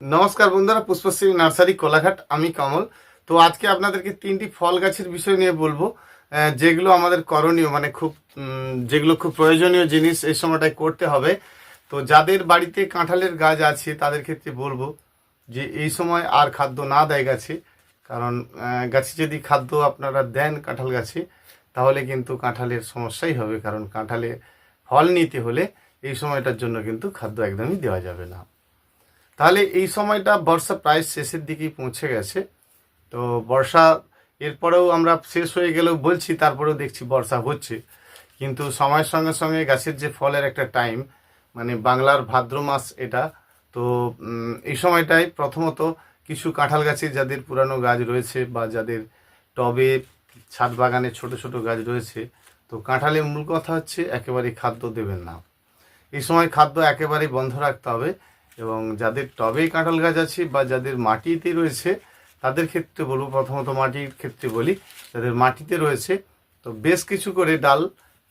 নমস্কার বন্ধুরা, পুষ্পশ্রী নার্সারি কোলাঘাট, আমি কমল। তো আজকে আপনাদেরকে তিনটি ফল গাছের বিষয় নিয়ে বলব যেগুলো আমাদের করণীয় মানে খুব যেগুলো খুব প্রয়োজনীয় জিনিস এই সময়টায় করতে হবে। তো যাদের বাড়িতে কাঁঠালের গাছ আছে, তাদের ক্ষেত্রে বলব যে এই সময় আর খাদ্য না দেয় গাছে, কারণ গাছে যদি খাদ্য আপনারা দেন কাঁঠাল গাছে, তাহলে কিন্তু কাঁঠালের সমস্যাই হবে, কারণ কাঁঠালে ফল নিতে হলে এই সময়টার জন্য কিন্তু খাদ্য একদমই দেওয়া যাবে না। তাহলে এই সময়টা বর্ষা প্রায় শেষের দিকেই পৌঁছে গেছে। তো বর্ষা এরপরেও আমরা শেষ হয়ে গেলেও বলছি, তারপরেও দেখছি বর্ষা হচ্ছে। কিন্তু সময়ের সঙ্গে সঙ্গে গাছের যে ফলের একটা টাইম মানে বাংলার ভাদ্র মাস এটা, তো এই সময়টায় প্রথমত কিছু কাঁঠাল গাছে যাদের পুরানো গাছ রয়েছে বা যাদের টবে ছাদ বাগানে ছোট ছোট গাছ রয়েছে, তো কাঁঠালের মূল কথা হচ্ছে একেবারে খাদ্য দেবেন না। এই সময় খাদ্য একেবারেই বন্ধ রাখতে হবে। এবং যাদের টবে কাঁঠাল গাছ আছে বা যাদের মাটিতে রয়েছে, তাদের ক্ষেত্রে বলব, প্রথমত মাটির ক্ষেত্রে বলি, যাদের মাটিতে রয়েছে, তো বেশ কিছু করে ডাল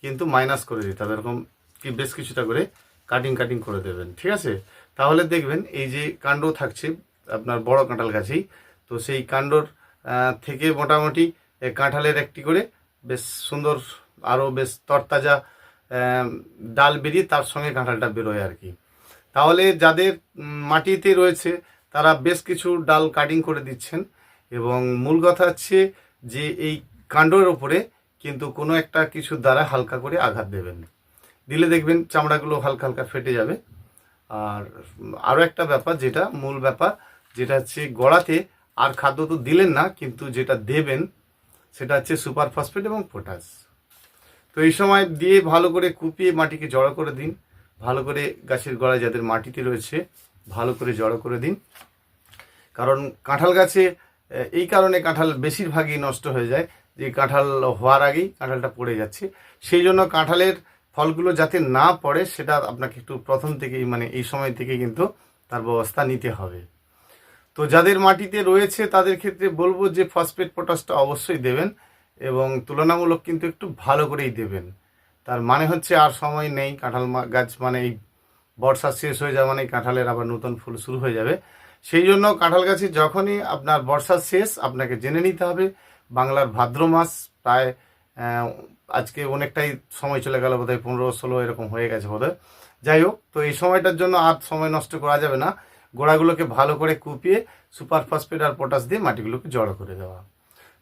কিন্তু মাইনাস করে দিতে হবে। এরকম কি বেশ কিছুটা করে কাটিং কাটিং করে দেবেন, ঠিক আছে? তাহলে দেখবেন এই যে কাণ্ড থাকছে, আপনার বড় কাঁঠাল গাছেই, তো সেই কাণ্ডর থেকে মোটামুটি কাঁঠালের একটি করে বেশ সুন্দর, আরও বেশ তরতাজা ডাল বেরিয়ে তার সঙ্গে কাঁঠালটা বেরোয় আর কি। তাহলে যাদের মাটিতে রয়েছে, তারা বেশ কিছু ডাল কাটিং করে দিচ্ছেন। এবং মূল কথা হচ্ছে যে, এই কাণ্ডের ওপরে কিন্তু কোনো একটা কিছু দ্বারা হালকা করে আঘাত দেবেন দিলে দেখবেন চামড়াগুলো হালকা হালকা ফেটে যাবে। আর আরও একটা ব্যাপার যেটা, মূল ব্যাপার যেটা হচ্ছে গড়াতে আর খাদ্য তো দিলেন না, কিন্তু যেটা দেবেন সেটা হচ্ছে সুপার ফসফেট এবং পটাশ। তো এই সময় দিয়ে ভালো করে কুপিয়ে মাটিকে জড়ো করে দিন। ভালো করে গাছের গোড়ায় যাদের মাটিতে রয়েছে, ভালো করে জড়ো করে দিন। কারণ কাঁঠাল গাছে এই কারণে কাঁঠাল বেশিরভাগই নষ্ট হয়ে যায়। যে কাঁঠাল হওয়ার আগেই কাঁঠালটা পড়ে যাচ্ছে। সেই জন্য কাঁঠালের ফলগুলো যাতে না পড়ে, সেটা আপনাকে একটু প্রথম থেকেই মানে এই সময় থেকে কিন্তু তার ব্যবস্থা নিতে হবে। তো যাদের মাটিতে রয়েছে, তাদের ক্ষেত্রে বলব যে ফসফেট পটাশটা অবশ্যই দেবেন এবং তুলনামূলক কিন্তু একটু ভালো করেই দেবেন। তার মানে হচ্ছে আর সময় নেই, কাঁঠাল গাছ মানে এই বর্ষা শেষ হয়ে যাওয়া মানে কাঁঠালের আবার নতুন ফুল শুরু হয়ে যাবে। সেই জন্য কাঁঠাল গাছে যখনই আপনার বর্ষা শেষ, আপনাকে জেনে নিতে হবে, বাংলার ভাদ্র মাস প্রায় আজকে অনেকটাই সময় চলে গেল বোধহয় পনেরো ষোলো এরকম হয়ে গেছে বোধহয়। যাই হোক, তো এই সময়টার জন্য আর সময় নষ্ট করা যাবে না। গোড়াগুলোকে ভালো করে কুপিয়ে সুপার ফসফেট আর পটাশ দিয়ে মাটিগুলোকে জড়ো করে দেওয়া।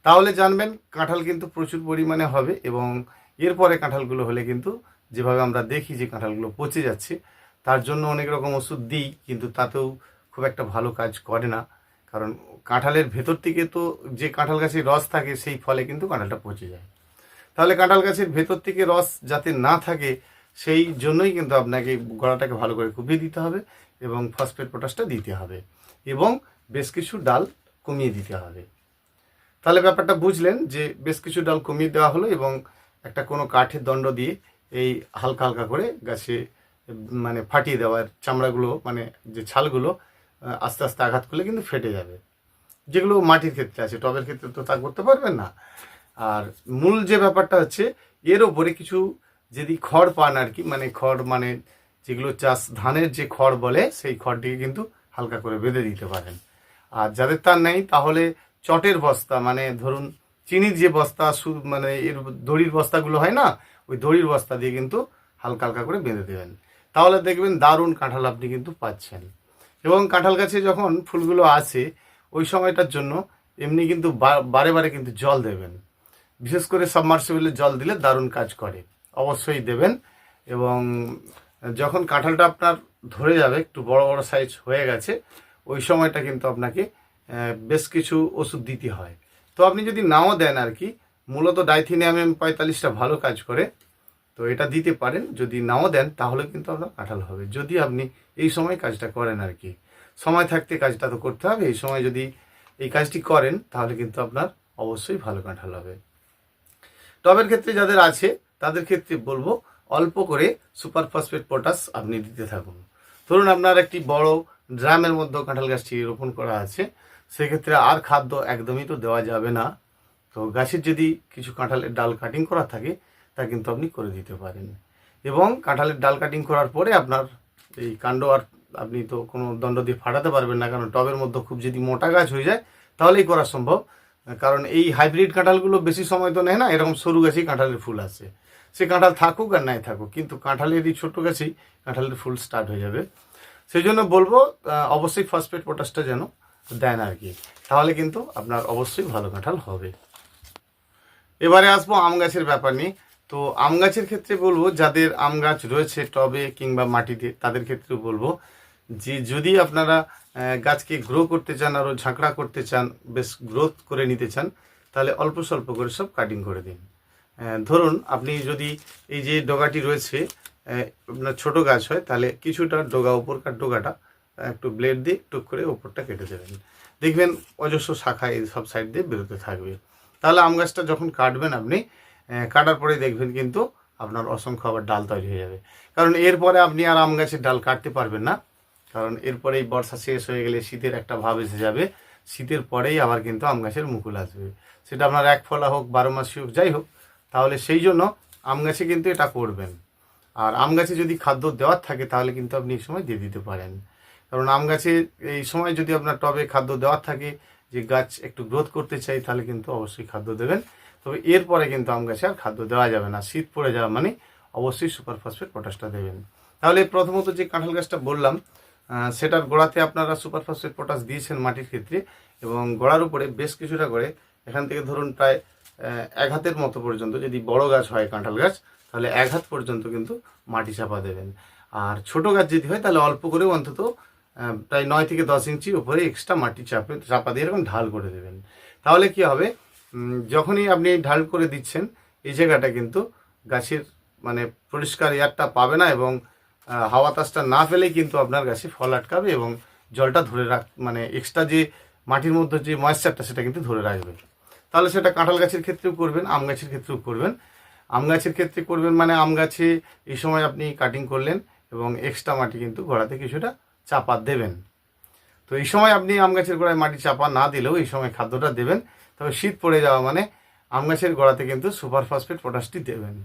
তাহলে জানবেন কাঁঠাল কিন্তু প্রচুর পরিমাণে হবে এবং এরপরে কাঁঠালগুলো হলে কিন্তু যেভাবে আমরা দেখি যে কাঁঠালগুলো পচে যাচ্ছে, তার জন্য অনেক রকম ওষুধ দিই, কিন্তু তাতেও খুব একটা ভালো কাজ করে না। কারণ কাঁঠালের ভেতর থেকে তো যে কাঁঠাল গাছের রস থাকে, সেই ফলে কিন্তু কাঁঠালটা পচে যায়। তাহলে কাঁঠাল গাছের ভেতর থেকে রস যাতে না থাকে, সেই জন্যই কিন্তু আপনাকে গড়াটাকে ভালো করে কুপিয়ে দিতে হবে এবং ফসফেট পটাশটা দিতে হবে এবং বেশ কিছু ডাল কমিয়ে দিতে হবে। তাহলে ব্যাপারটা বুঝলেন যে বেশ কিছু ডাল কমিয়ে দেওয়া হলো এবং একটা কোনো কাঠের দণ্ড দিয়ে এই হালকা হালকা করে গাছে মানে ফাটিয়ে দেওয়ার চামড়াগুলো মানে যে ছালগুলো আস্তে আস্তে আঘাত করলে কিন্তু ফেটে যাবে। যেগুলো মাটির ক্ষেত্রে আছে, টবের ক্ষেত্রে তো তা করতে পারবেন না। আর মূল যে ব্যাপারটা হচ্ছে, এর ওপরে কিছু যদি খড় পান আর কি মানে খড় মানে যেগুলো চাষ, ধানের যে খড় বলে, সেই খড়টিকে কিন্তু হালকা করে বেঁধে দিতে পারেন। আর যাদের তার নেই, তাহলে চটের বস্তা মানে ধরুন চিনির যে বস্তা মানে এর দড়ির বস্তাগুলো হয় না, ওই দড়ির বস্তা দিয়ে কিন্তু হালকা হালকা করে বেঁধে দেবেন। তাহলে দেখবেন দারুণ কাঁঠাল আপনি কিন্তু পাচ্ছেন। এবং কাঁঠাল গাছে যখন ফুলগুলো আসে, ওই সময়টার জন্য এমনি কিন্তু বারে বারে কিন্তু জল দেবেন। বিশেষ করে সাবমার্সিবলে জল দিলে দারুণ কাজ করে। অবশ্যই দেবেন এবং যখন কাঁঠালটা আপনার ধরে যাবে, একটু বড় বড় সাইজ হয়ে গেছে, ওই সময়টা কিন্তু আপনাকে বেশ কিছু ওষুধ দিতে হয়। তো আপনি যদি নাও দেন আর কি, মূলত ডাইথিনিয়াম পঁয়তাল্লিশটা ভালো কাজ করে, তো এটা দিতে পারেন। যদি নাও দেন, তাহলে কিন্তু আপনার কাঁঠাল হবে। যদি আপনি এই সময় কাজটা করেন আর কি, সময় থাকতে কাজটা তো করতে হবে। এই সময় যদি এই কাজটি করেন, তাহলে কিন্তু আপনার অবশ্যই ভালো কাঁঠাল হবে। টবের ক্ষেত্রে যাদের আছে, তাদের ক্ষেত্রে বলব, অল্প করে সুপার ফসফেট পটাশ আপনি দিতে থাকুন। ধরুন আপনার একটি বড় ড্রামের মধ্যে কাঁঠাল গাছটি রোপণ করা আছে। সেক্ষেত্রে আর খাদ্য একদমই তো দেওয়া যাবে না। তো গাছের যদি কিছু কাঁঠালের ডাল কাটিং করা থাকে, তা কিন্তু আপনি করে দিতে পারেন। এবং কাঁঠালের ডাল কাটিং করার পরে আপনার এই কাণ্ড আর আপনি তো কোনো দণ্ড দিয়ে ফাটাতে পারবেন না, কারণ টবের মধ্যে খুব যদি মোটা গাছ হয়ে যায়, তাহলেই করা সম্ভব। কারণ এই হাইব্রিড কাঁঠালগুলো বেশি সময় তো নেয় না, এরকম সরু গাছেই কাঁঠালের ফুল আসে। সে কাঁঠাল থাকুক আর নাই থাকুক, কিন্তু কাঁঠালের এই ছোটো গাছেই কাঁঠালের ফুল স্টার্ট হয়ে যাবে। সেই জন্য বলব অবশ্যই ফসফেট পটাশটা যেন দেন আর কি। তাহলে কিন্তু আপনার অবশ্যই ভালো কাঁঠাল হবে। এবারে আসব আম গাছের ব্যাপার নিয়ে। তো আম গাছের ক্ষেত্রে বলব, যাদের আম গাছ রয়েছে টবে কিংবা মাটিতে, তাদের ক্ষেত্রে বলব যে, যদি আপনারা গাছকে গ্রো করতে চান আরও ঝাঁকড়া করতে চান, বেশ গ্রোথ করে নিতে চান, তাহলে অল্প স্বল্প করে সব কাটিং করে দিন। ধরুন আপনি যদি এই যে ডগাটি রয়েছে আপনার ছোট গাছ হয়, তাহলে কিছুটা ডগা, উপরকার ডোগাটা একটু ব্লেড দিয়ে টুক করে ওপরটা কেটে দেবেন। দেখবেন অজস্র শাখা এই সব সাইড দিয়ে বেরোতে থাকবে। তাহলে আম গাছটা যখন কাটবেন আপনি কাটার পরে দেখবেন কিন্তু আপনার অসংখ্য আবার ডাল তৈরি হয়ে যাবে। কারণ এরপরে আপনি আর আম গাছের ডাল কাটতে পারবেন না। কারণ এরপরে এই বর্ষা শেষ হয়ে গেলে শীতের একটা ভাব এসে যাবে। শীতের পরেই আবার কিন্তু আম গাছের মুকুল আসবে। সেটা আপনার এক ফলা হোক, বারো মাসি হোক, যাই হোক, তাহলে সেই জন্য আম গাছে কিন্তু এটা করবেন। আর আম গাছে যদি খাদ্য দেওয়ার থাকে, তাহলে কিন্তু আপনি এই সময় দিয়ে দিতে পারেন। কারণ আম গাছে এই সময় যদি আপনার টবে খাদ্য দেওয়ার থাকে, যে গাছ একটু গ্রোথ করতে চাই, তাহলে কিন্তু অবশ্যই খাদ্য দেবেন। তবে এরপরে কিন্তু আম গাছে আর খাদ্য দেওয়া যাবে না। শীত পড়ে যাওয়া মানে অবশ্যই সুপার ফসফেট পটাশটা দেবেন। তাহলে প্রথমত যে কাঁঠাল গাছটা বললাম সেটার গোড়াতে আপনারা সুপার ফসফেট পটাশ দিয়েছেন মাটির ক্ষেত্রে এবং গোড়ার উপরে বেশ কিছুটা করে, এখান থেকে ধরুন প্রায় এক হাতের মতো পর্যন্ত যদি বড় গাছ হয় কাঁঠাল গাছ, তাহলে এক হাত পর্যন্ত কিন্তু মাটি চাপা দেবেন। আর ছোট গাছ যদি হয়, তাহলে অল্প করে অন্তত প্রায় নয় থেকে দশ ইঞ্চি উপরে এক্সট্রা মাটি চাপে চাপা দিয়ে এরকম ঢাল করে দেবেন। তাহলে কি হবে? যখনই আপনি ঢাল করে দিচ্ছেন, এই জায়গাটা কিন্তু গাছের মানে পরিষ্কার এয়ারটা পাবে না এবং হাওয়া তাসটা না পেলেই কিন্তু আপনার গাছে ফল আটকাবে এবং জলটা ধরে রাখ মানে এক্সট্রা যে মাটির মধ্যে যে ময়েশ্চারটা সেটা কিন্তু ধরে রাখবে। তাহলে সেটা কাঁঠাল গাছের ক্ষেত্রেও করবেন, আম গাছের ক্ষেত্রেও করবেন। আম গাছের ক্ষেত্রে করবেন মানে আম গাছে এই সময় আপনি কাটিং করলেন এবং এক্সট্রা মাটি কিন্তু গোড়াতে কিছুটা চাপা দেবেন। তো এই সময় আপনি আম গাছের গোড়ায় মাটি চাপা না দিলেও এই সময় খাদ্যটা দেবেন। তবে শীত পড়ে যাওয়া মানে আম গাছের গোড়াতে কিন্তু সুপার ফসফেট পটাশটি দেবেন।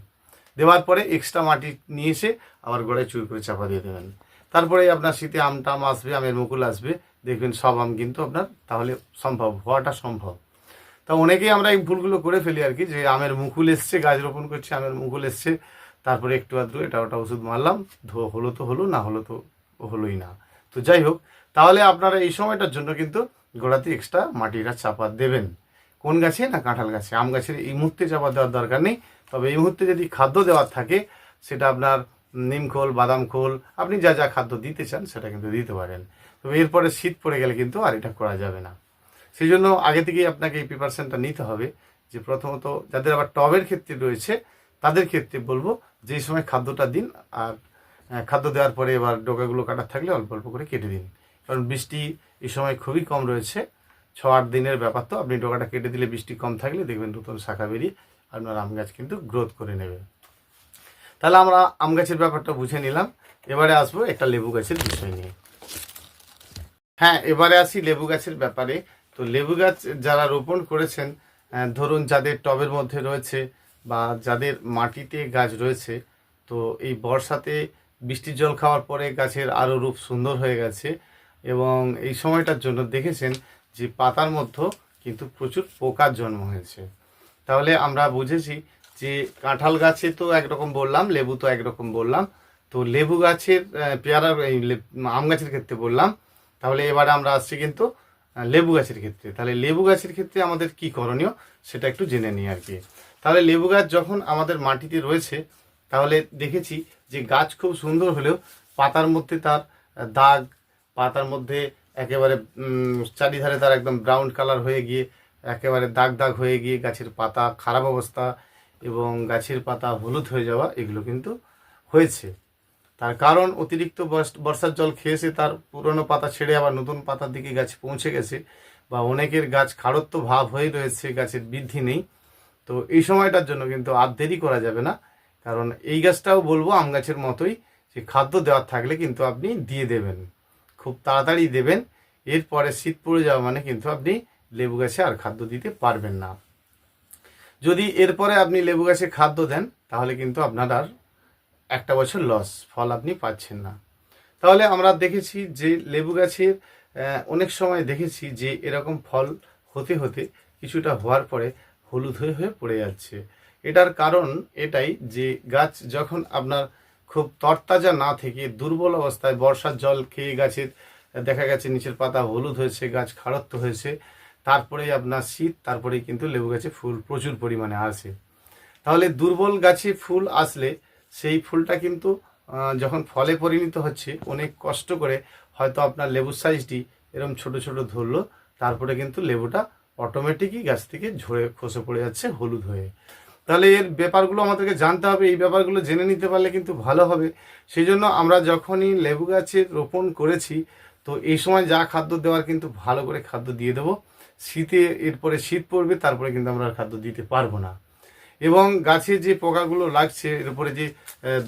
দেওয়ার পরে এক্সট্রা মাটি নিয়ে এসে আবার গোড়ায় চুর করে চাপা দিয়ে দেবেন। তারপরে আপনার শীতে আম আসবে, আমের মুকুল আসবে, দেখবেন সব আম কিন্তু আপনার তাহলে সম্ভব, হওয়াটা সম্ভব। তা অনেকেই আমরা এই ভুলগুলো করে ফেলি আর কি, যে আমের মুকুল এসছে, গাছ রোপণ করছে, আমের মুকুল এসছে, তারপরে একটু আধটু এটা ওটা ওষুধ মারলাম ধো হলো তো হলো, না হলো তো হলোই না। তো যাই হোক, তাহলে আপনারা এই সময়টার জন্য কিন্তু গোড়াতে এক্সট্রা মাটিটা চাপা দেবেন। কোন গাছে না কাঁঠাল গাছে? আম গাছের এই মুহূর্তে চাপা দেওয়ার দরকার নেই। তবে এই মুহূর্তে যদি খাদ্য দেওয়ার থাকে, সেটা আপনার নিম খোল, বাদাম খোল, আপনি যা যা খাদ্য দিতে চান সেটা কিন্তু দিতে পারেন। তবে এরপরে শীত পড়ে গেলে কিন্তু আর এটা করা যাবে না। সেই জন্য আগে থেকেই আপনাকে এই প্রিপারেশনটা নিতে হবে যে প্রথমত যাদের আবার টবের ক্ষেত্রে রয়েছে, তাদের ক্ষেত্রে বলব যে সময় খাদ্যটা দিন আর খাদ্য দেওয়ার পরে এবার ডোকাগুলো কাটার থাকলে অল্প অল্প করে কেটে দিন। কারণ বৃষ্টি এই সময় খুবই কম রয়েছে। ছ আট দিনের ব্যাপার তো, আপনি ডোকাটা কেটে দিলে বৃষ্টি কম থাকলে দেখবেন নতুন শাখা বেরিয়ে আপনার আম গাছ কিন্তু গ্রোথ করে নেবে। তাহলে আমরা আম গাছের ব্যাপারটা বুঝে নিলাম। এবারে আসব একটা লেবু গাছের বিষয় নিয়ে। হ্যাঁ এবারে আসি লেবু গাছের ব্যাপারে। তো লেবু গাছ যারা রোপণ করেছেন ধরুন যাদের টবের মধ্যে রয়েছে বা যাদের মাটিতে গাছ রয়েছে, তো এই বর্ষাতে বৃষ্টির জল খাওয়ার পরে গাছের আরও রূপ সুন্দর হয়ে গেছে এবং এই সময়টার জন্য দেখেছেন যে পাতার মধ্যে কিন্তু প্রচুর পোকার জন্ম হয়েছে। তাহলে আমরা বুঝেছি যে কাঁঠাল গাছে তো একরকম বললাম, লেবু তো একরকম বললাম। তো লেবু গাছের পেয়ারা এই আম গাছের ক্ষেত্রে বললাম। তাহলে এবারে আমরা আসছি কিন্তু লেবু গাছের ক্ষেত্রে। তাহলে লেবু গাছের ক্ষেত্রে আমাদের কি করণীয় সেটা একটু জেনে নিই আর কি। তাহলে লেবু গাছ যখন আমাদের মাটিতে রয়েছে তাহলে দেখেছি যে গাছ খুব সুন্দর হলেও পাতার মধ্যে তার দাগ, পাতার মধ্যে একেবারে চারিধারে তার একদম ব্রাউন কালার হয়ে গিয়ে, একেবারে দাগ দাগ হয়ে গিয়ে গাছের পাতা খারাপ অবস্থা এবং গাছের পাতা হলুদ হয়ে যাওয়া, এগুলো কিন্তু হয়েছে। তার কারণ অতিরিক্ত বর্ষ- বর্ষার জল খেয়েছে, তার পুরনো পাতা ছেড়ে আবার নতুন পাতার দিকে গাছ পৌঁছে গেছে বা অনেকের গাছ খাড়ত্ব ভাব হয়ে রয়েছে, গাছের বৃদ্ধি নেই। তো এই সময়টার জন্য কিন্তু আর দেরি করা যাবে না। কারণ এই গাছটাও বলব আম গাছের মতোই যে খাদ্য দেওয়ার থাকলে কিন্তু আপনি দিয়ে দেবেন। খুব তাড়াতাড়ি দেবেন, এরপরে শীত পড়ে যাওয়া মানে কিন্তু আপনি লেবু গাছে আর খাদ্য দিতে পারবেন না। যদি এরপরে আপনি লেবু গাছে খাদ্য দেন, তাহলে কিন্তু আপনার আর একটা বছর লস ফল আপনি পাচ্ছেন না। তাহলে আমরা দেখেছি যে লেবু গাছের অনেক সময় দেখেছি যে এরকম ফল হতে হতে কিছুটা হওয়ার পরে হলুদ হয়ে হয়ে পড়ে যাচ্ছে। এটার কারণ এটাই যে গাছ যখন আপনার খুব তরতাজা না থেকে দুর্বল অবস্থায় বর্ষার জল খেয়ে গাছের দেখা গেছে নিচের পাতা হলুদ হয়েছে, গাছ খাড়ত্ব হয়েছে তারপরেই আপনার শীত তারপরেই কিন্তু লেবু গাছে ফুল প্রচুর পরিমাণে আসে। তাহলে দুর্বল গাছে ফুল আসলে সেই ফুলটা কিন্তু যখন ফলে পরিণত হচ্ছে, অনেক কষ্ট করে হয়তো আপনার লেবুর সাইজটি এরকম ছোট ছোট ধরলো, তারপরে কিন্তু লেবুটা অটোমেটিকই গাছ থেকে ঝরে খসে পড়ে যাচ্ছে হলুদ হয়ে। তাহলে এর ব্যাপারগুলো আমাদেরকে জানতে হবে, এই ব্যাপারগুলো জেনে নিতে পারলে কিন্তু ভালো হবে। সেই জন্য আমরা যখনই লেবু গাছের রোপণ করেছি, তো এই সময় যা খাদ্য দেওয়ার কিন্তু ভালো করে খাদ্য দিয়ে দেবো। শীতে এরপরে শীত পড়বে, তারপরে কিন্তু আমরা খাদ্য দিতে পারব না। এবং গাছে যে পোকাগুলো লাগছে, এর উপরে যে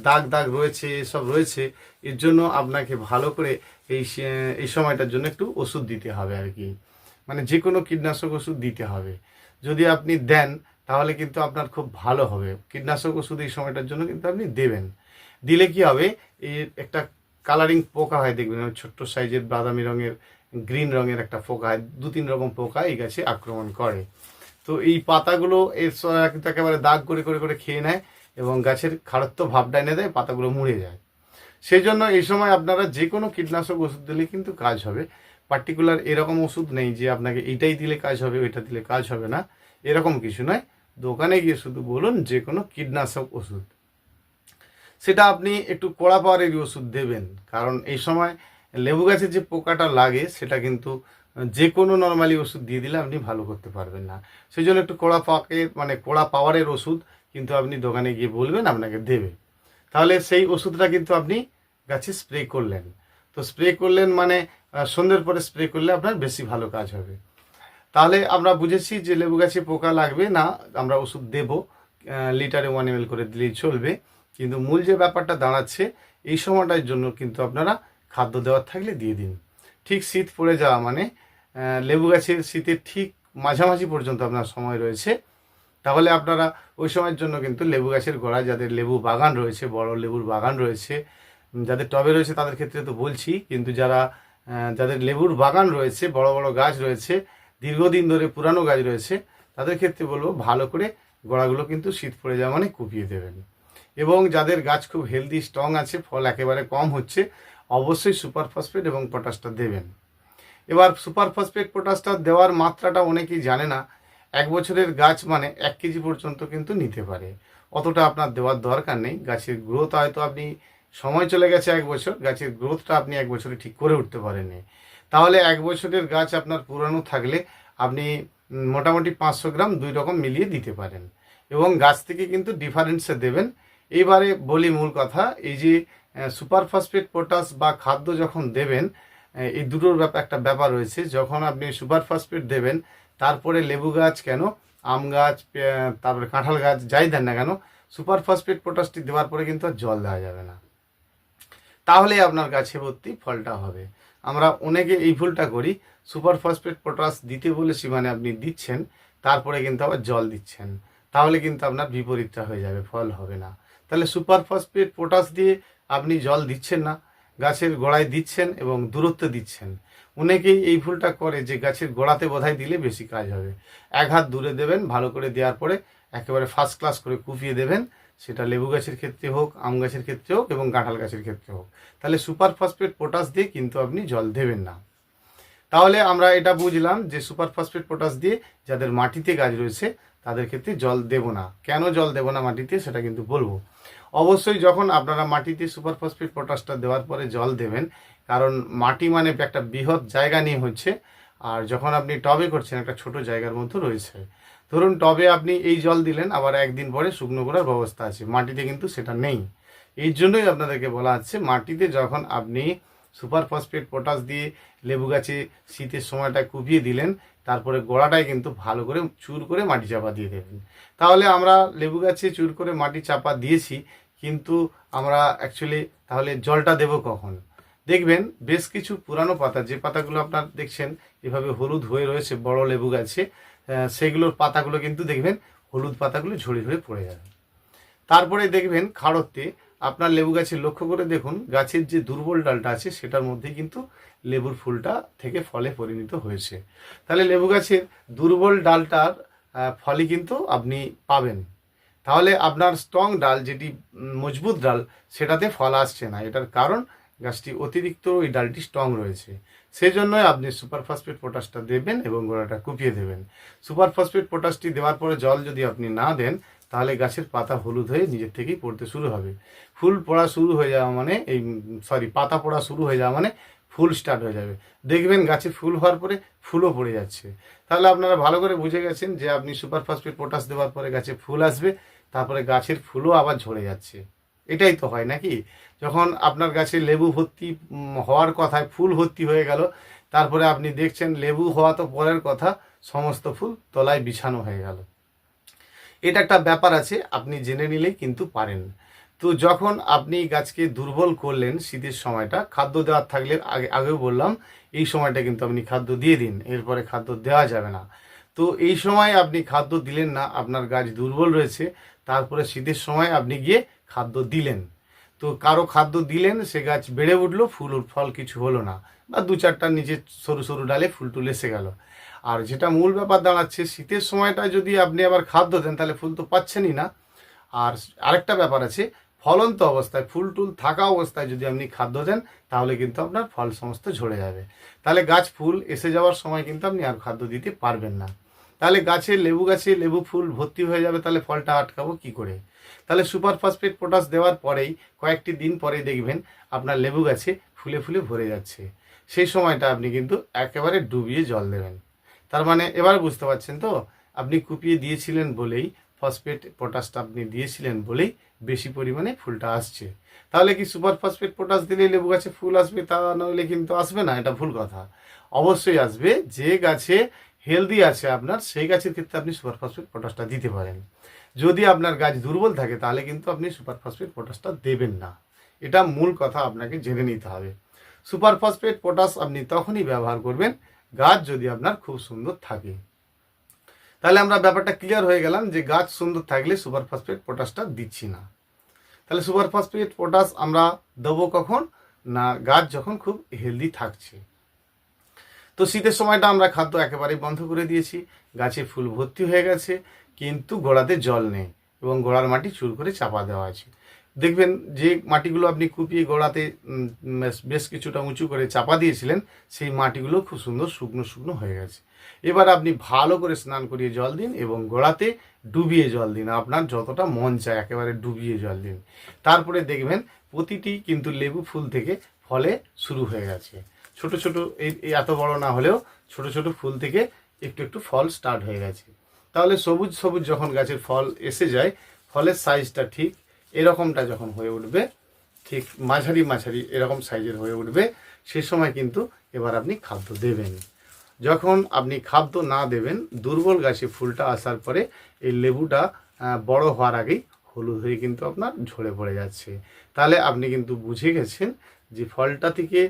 দাগ দাগ রয়েছে, এসব রয়েছে, এর জন্য আপনাকে ভালো করে এই এই সময়টার জন্য একটু ওষুধ দিতে হবে আর কি। মানে যে কোনো কীটনাশক ওষুধ দিতে হবে। যদি আপনি দেন তাহলে কিন্তু আপনার খুব ভালো হবে। কীটনাশক ওষুধ এই সময়টার জন্য কিন্তু আপনি দেবেন। দিলে কি হবে? এর একটা কালারিং পোকা হয়, দেখবেন ছোট্ট সাইজের বাদামি রঙের গ্রিন রঙের একটা পোকা হয়, দু তিন রকম পোকা এই গাছে আক্রমণ করে। তো এই পাতাগুলো এর কিন্তু একেবারে দাগ করে করে করে খেয়ে নেয় এবং গাছের খাড়ত্ব ভাবটা এনে দেয়, পাতাগুলো মুড়ে যায়। সেই জন্য এই সময় আপনারা যে কোনো কীটনাশক ওষুধ দিলে কিন্তু কাজ হবে। পার্টিকুলার এরকম ওষুধ নেই যে আপনাকে এইটাই দিলে কাজ হবে, ওইটা দিলে কাজ হবে না। এরকম কিছু নয়। দোকানে গিয়ে শুধু বলুন যে কোনো কীটনাশক ওষুধ। সেটা আপনি একটু কড়া পাওয়ারেরই ওষুধ দেবেন। কারণ এই সময় লেবু গাছে যে পোকাটা লাগে, সেটা কিন্তু যে কোনো নর্মালি ওষুধ দিয়ে দিলে আপনি ভালো করতে পারবেন না। সেই জন্য একটু কড়া পাকের মানে কড়া পাওয়ারের ওষুধ কিন্তু আপনি দোকানে গিয়ে বলবেন, আপনাকে দেবে। তাহলে সেই ওষুধটা কিন্তু আপনি গাছে স্প্রে করলেন। তো স্প্রে করলেন মানে সন্ধ্যের পরে স্প্রে করলে আপনার বেশি ভালো কাজ হবে। তাহলে আমরা বুঝেছি যে লেবু গাছে পোকা লাগবে না, আমরা ওষুধ দেব লিটারে ওয়ান এম করে দিলেই চলবে। কিন্তু মূল যে ব্যাপারটা দাঁড়াচ্ছে, এই সময়টার জন্য কিন্তু আপনারা খাদ্য দেওয়ার থাকলে দিয়ে দিন। ঠিক শীত পড়ে যাওয়া মানে লেবু গাছের শীতের ঠিক মাঝামাঝি পর্যন্ত আপনার সময় রয়েছে। তাহলে আপনারা ওই সময়ের জন্য কিন্তু লেবু গাছের গোড়ায় যাদের লেবু বাগান রয়েছে, বড় লেবুর বাগান রয়েছে যাদের টবে রয়েছে তাদের ক্ষেত্রে তো বলছি, কিন্তু যারা যাদের লেবুর বাগান রয়েছে, বড় বড় গাছ রয়েছে দীর্ঘদিন ধরে পুরানো গাছ রয়েছে, তাদের ক্ষেত্রে বলব ভালো করে গোড়াগুলো কিন্তু শীত পড়ে যাওয়া মানে কুপিয়ে দেবেন। এবং যাদের গাছ খুব হেলদি স্ট্রং আছে, ফল একেবারে কম হচ্ছে, অবশ্যই সুপার ফসফেট এবং পটাশটা দেবেন। এবার সুপার ফসফেট পটাশটা দেওয়ার মাত্রাটা অনেকেই জানে না, এক বছরের গাছ মানে এক কেজি পর্যন্ত কিন্তু নিতে পারে। অতটা আপনার দেওয়ার দরকার নেই, গাছের গ্রোথ হয়তো আপনি, সময় চলে গেছে এক বছর, গাছের গ্রোথটা আপনি এক বছরে ঠিক করে উঠতে পারেননি। তাহলে এক বছরের গাছ আপনার পুরানো থাকলে আপনি মোটামুটি পাঁচশো গ্রাম দুই রকম মিলিয়ে দিতে পারেন। এবং গাছ থেকে কিন্তু ডিফারেন্সে দেবেন। এইবারে বলি মূল কথা, এই যে সুপার ফসফেট পটাশ বা খাদ্য যখন দেবেন এই দুটোর ব্যাপার একটা ব্যাপার রয়েছে, যখন আপনি সুপার ফসফেট দেবেন, তারপরে লেবু গাছ কেন, আম গাছ তারপরে কাঁঠাল গাছ, যাই দেন না কেন সুপার ফসফেট পটাশটি দেওয়ার পরে কিন্তু আর জল দেওয়া যাবে না। তাহলে আপনার গাছে ভর্তি ফলটা হবে। আমরা অনেকে এই ভুলটা করি। সুপার ফসফেট পটাশ দিতে বলেছি মানে আপনি দিচ্ছেন, তারপরে কিন্তু আবার জল দিচ্ছেন। তাহলে কিন্তু আপনার বিপরীতটা হয়ে যাবে, ফল হবে না। তাহলে সুপার ফসফেট পটাশ দিয়ে আপনি জল দিচ্ছেন না, গাছের গোড়ায় দিচ্ছেন এবং দূরত্ব দিচ্ছেন। অনেকেই এই ভুলটা করে যে গাছের গোড়াতে বোধহয় দিলে বেশি কাজ হবে। এক হাত দূরে দেবেন, ভালো করে দেওয়ার পরে একেবারে ফার্স্ট ক্লাস করে কুপিয়ে দেবেন সেটা লেবু গাছের ক্ষেত্রে হোক, আম গাছের ক্ষেত্রে হোক এবং কাঁঠাল গাছের ক্ষেত্রে হোক। তাহলে সুপার ফসফেট পটাশ দিয়ে কিন্তু আপনি জল দেবেন না। তাহলে আমরা এটা বুঝলাম যে সুপার ফসফেট পটাশ দিয়ে যাদের মাটিতে গাছ রয়েছে, তাদের ক্ষেত্রে জল দেব না। কেন জল দেব না মাটিতে, সেটা কিন্তু বলব। অবশ্যই যখন আপনারা মাটিতে সুপার ফসফেট পটাশটা দেওয়ার পরে জল দেবেন, কারণ মাটি মানে একটা বৃহৎ জায়গা নিয়ে হচ্ছে, আর যখন আপনি টবে করছেন, একটা ছোট জায়গার মধ্যে রয়েছে। ধরুন টবে আপনি এই জল দিলেন, আবার একদিন পরে শুকনো করার ব্যবস্থা আছে, মাটিতে কিন্তু সেটা নেই। এই জন্যই আপনাদেরকে বলা হচ্ছে মাটিতে যখন আপনি সুপার ফসফেট পটাশ দিয়ে লেবু গাছে শীতের সময়টা কুপিয়ে দিলেন, তারপরে গোড়াটায় কিন্তু ভালো করে চুর করে মাটি চাপা দিয়ে দেবেন। তাহলে আমরা লেবু গাছে চুর করে মাটি চাপা দিয়েছি, কিন্তু আমরা অ্যাকচুয়ালি তাহলে জলটা দেব কখন? দেখবেন বেশ কিছু পুরানো পাতা, যে পাতাগুলো আপনার দেখছেন, এভাবে হলুদ হয়ে রয়েছে বড় লেবু গাছে সেগুলোর পাতাগুলো কিন্তু দেখবেন হলুদ পাতাগুলো ঝরে ঝরে পড়ে যাবে। তারপরে দেখবেন খাড়ত্তে আপনার লেবু গাছে লক্ষ্য করে দেখুন, গাছের যে দুর্বল ডালটা আছে সেটার মধ্যে কিন্তু লেবুর ফুলটা থেকে ফলে পরিণত হয়েছে। তাহলে লেবু গাছের দুর্বল ডালটার ফলই কিন্তু আপনি পাবেন। তাহলে আপনার স্ট্রং ডাল যেটি মজবুত ডাল, সেটাতে ফল আসছে না। এটার কারণ গাছটি অতিরিক্ত ওই ডালটি স্ট্রং রয়েছে। সেই জন্যই আপনি সুপার ফসফেট পটাশটা দেবেন এবং গোড়াটা কুপিয়ে দেবেন। সুপার ফসফেট পটাশটি দেওয়ার পরে জল যদি আপনি না দেন, তাহলে গাছের পাতা হলুদ হয়ে নিজের থেকেই পড়তে শুরু হবে। ফুল পড়া শুরু হয়ে যাওয়া মানে এই, সরি, পাতা পড়া শুরু হয়ে যাওয়া মানে ফুল স্টার্ট হয়ে যাবে। দেখবেন গাছে ফুল হওয়ার পরে ফুলও পড়ে যাচ্ছে। তাহলে আপনারা ভালো করে বুঝে গেছেন যে আপনি সুপার ফসফেট পটাশ দেওয়ার পরে গাছে ফুল আসবে, তারপরে গাছের ফুলও আবার ঝরে যাচ্ছে। এটাই তো হয় নাকি? যখন আপনার গাছে লেবু ভর্তি হওয়ার কথায় ফুল ভর্তি হয়ে গেল, তারপরে আপনি দেখছেন লেবু হওয়া তো পরের কথা, সমস্ত ফুল তলায় বিছানো হয়ে গেল। এটা একটা ব্যাপার আছে, আপনি জেনে নিলেই কিন্তু পারেন। তো যখন আপনি গাছকে দুর্বল করলেন শীতের সময়টা, খাদ্য দেওয়ার থাকলে আগে, আগেও বললাম, এই সময়টা কিন্তু আপনি খাদ্য দিয়ে দিন, এরপরে খাদ্য দেওয়া যাবে না। তো এই সময় আপনি খাদ্য দিলেন না, আপনার গাছ দুর্বল রয়েছে, তারপরে শীতের সময় আপনি গিয়ে খাদ্য দিলেন। তো কারও খাদ্য দিলেন, সে গাছ বেড়ে উঠল, ফুল ফল কিছু হলো না। বা দু চারটা নিচে সরু সরু ডালে ফুল টুল এসে গেল। আর যেটা মূল ব্যাপার দাঁড়াচ্ছে, শীতের সময়টা যদি আপনি আবার খাদ্য দেন, তাহলে ফুল তো পাচ্ছেনই না। আর আরেকটা ব্যাপার আছে, ফলন্ত অবস্থায়, ফুল টুল থাকা অবস্থায় যদি আপনি খাদ্য দেন, তাহলে কিন্তু আপনার ফল সমস্ত ঝরে যাবে। তাহলে গাছ ফুল এসে যাওয়ার সময় কিন্তু আপনি আর খাদ্য দিতে পারবেন না। তাহলে গাছে লেবু গাছে লেবু ফুল ভর্তি হয়ে যাবে, তাহলে ফলটা আটকাবো কি করে? তাহলে সুপার ফসফেট পটাশ দেওয়ার পরেই কয়েকটি দিন পরেই দেখবেন আপনার লেবু গাছে ফুলে ফুলে ভরে যাচ্ছে। সেই সময়টা আপনি কিন্তু একেবারে ডুবিয়ে জল দেবেন। তার মানে এবার বুঝতে পারছেন তো? আপনি কুপিয়ে দিয়েছিলেন বলেই, ফসফেট পটাশটা আপনি দিয়েছিলেন বলেই বেশি পরিমাণে ফুলটা আসছে। তাহলে কি সুপার ফসফেট পটাশ দিলে লেবু গাছে ফুল আসবে তা নইলে কিন্তু আসবে না? এটা ভুল কথা। অবশ্যই আসবে যে গাছে হেলদি আছে আপনার, সেই গাছের ক্ষেত্রে আপনি সুপার ফসফেট পটাশটা দিতে পারেন। যদি আপনার গাছ দুর্বল থাকে, তাহলে কিন্তু আপনি সুপার ফসফেট পটাশটা দেবেন না। এটা মূল কথা আপনাকে জেনে নিতে হবে। সুপার ফসফেট পটাশ আপনি তখনই ব্যবহার করবেন, গাছ যদি আপনার খুব সুন্দর থাকে। তাহলে আমরা ব্যাপারটা ক্লিয়ার হয়ে গেলাম যে গাছ সুন্দর থাকলে সুপার ফসফেট পটাশটা দিচ্ছি না। তাহলে সুপার ফসফেট পটাশ আমরা দেবো কখন? না, গাছ যখন খুব হেলদি থাকছে। তো শীতের সময়টা আমরা খাদ্য একেবারেই বন্ধ করে দিয়েছি। গাছে ফুল ভর্তি হয়ে গেছে, কিন্তু গোড়াতে জল নেই এবং গোড়ার মাটি চুর করে চাপা দেওয়া আছে। দেখবেন যে মাটিগুলো আপনি কুপিয়ে গোড়াতে বেশ- কিছুটা উঁচু করে চাপা দিয়েছিলেন, সেই মাটিগুলো খুব সুন্দর শুকনো শুকনো হয়ে গেছে। এবার আপনি ভালো করে স্নান করিয়ে জল দিন এবং গোড়াতে ডুবিয়ে জল দিন। আপনার যতটা মন চায় একেবারে ডুবিয়ে জল দিন। তারপরে দেখবেন প্রতিটি কিন্তু লেবু ফুল থেকে ফলে শুরু হয়ে গেছে। ছোট ছোট, এই এত বড় না হলেও ছোট ছোট ফুল থেকে একটু একটু ফল স্টার্ট হয়ে গেছে। তাহলে সবুজ সবুজ যখন গাছের ফল এসে যায়, ফলের সাইজটা ঠিক এরকমটা যখন হয়ে উঠবে, ঠিক মাঝারি মাঝারি এরকম সাইজের হয়ে উঠবে, সে সময় কিন্তু এবার আপনি খাদ্য দেবেন। যখন আপনি খাদ্য না দেবেন, দুর্বল গাছে ফুলটা আসার পরে এই লেবুটা বড় হওয়ার আগেই হলুদ হয়ে কিন্তু আপনার ঝরে পড়ে যাচ্ছে। তাহলে আপনি কিন্তু বুঝে গেছেন যে ফলটা থেকে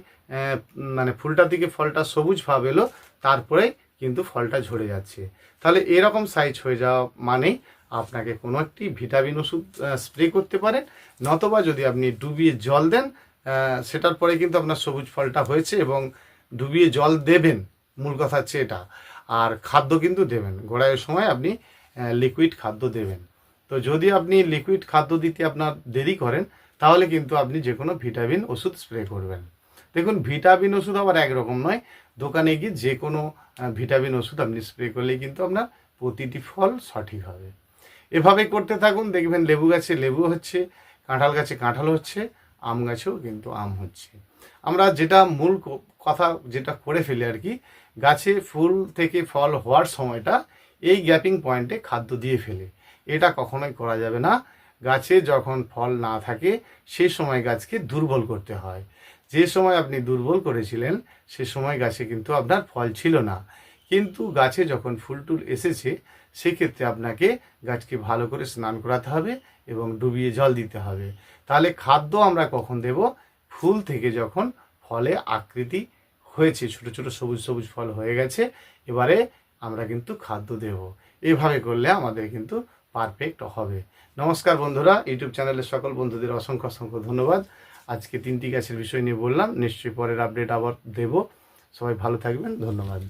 মানে ফুলটা থেকে ফলটা সবুজ ভাব এলো তারপরে কিন্তু ফলটা ঝরে যাচ্ছে। তাহলে এরকম সাইজ হয়ে যাওয়া মানেই আপনাকে কোনো একটি ভিটামিন ওষুধ স্প্রে করতে পারেন, নতবা যদি আপনি ডুবিয়ে জল দেন সেটার পরে কিন্তু আপনার সবুজ ফলটা হয়েছে এবং ডুবিয়ে জল দেবেন, মূল কথা হচ্ছে এটা। আর খাদ্য কিন্তু দেবেন, গোড়ায় সময় আপনি লিকুইড খাদ্য দেবেন। তো যদি আপনি লিকুইড খাদ্য দিতে আপনার দেরি করেন, তাহলে কিন্তু আপনি যে কোনো ভিটামিন ওষুধ স্প্রে করবেন। দেখুন, ভিটামিন ওষুধ আবার একরকম নয়। দোকানে গিয়ে যে কোনো ভিটামিন ওষুধ আপনি স্প্রে করলেই কিন্তু আপনার প্রতিটি ফল সঠিক হবে। এভাবে করতে থাকুন, দেখবেন লেবু গাছে লেবু হচ্ছে, কাঁঠাল গাছে কাঁঠাল হচ্ছে, আম গাছেও কিন্তু আম হচ্ছে। আমরা যেটা মূল কথা যেটা করে ফেলি আর কি, গাছে ফুল থেকে ফল হওয়ার সময়টা এই গ্যাপিং পয়েন্টে খাদ্য দিয়ে ফেলে। এটা কখনোই করা যাবে না। গাছে যখন ফল না থাকে সেই সময় গাছকে দুর্বল করতে হয়। যে সময় আপনি দুর্বল করেছিলেন, সে সময় গাছে কিন্তু আপনার ফল ছিল না। কিন্তু গাছে যখন ফুল টুল এসেছে, সেক্ষেত্রে আপনাকে গাছকে ভালো করে স্নান করাতে হবে এবং ডুবিয়ে জল দিতে হবে। তাহলে খাদ্য আমরা কখন দেব? ফুল থেকে যখন ফলে আকৃতি হয়েছে, ছোট ছোট সবুজ সবুজ ফল হয়ে গেছে, এবারে আমরা কিন্তু খাদ্য দেব। এভাবে করলে আমাদের কিন্তু পারফেক্ট হবে। নমস্কার বন্ধুরা ইউটিউব চ্যানেলের সকল বন্ধুদের অসংখ্য অসংখ্য ধন্যবাদ। আজকে তিনটি গাছের বিষয় নিয়ে বললাম, নিশ্চয়ই পরের আপডেট আবার দেব। সবাই ভালো থাকবেন, ধন্যবাদ।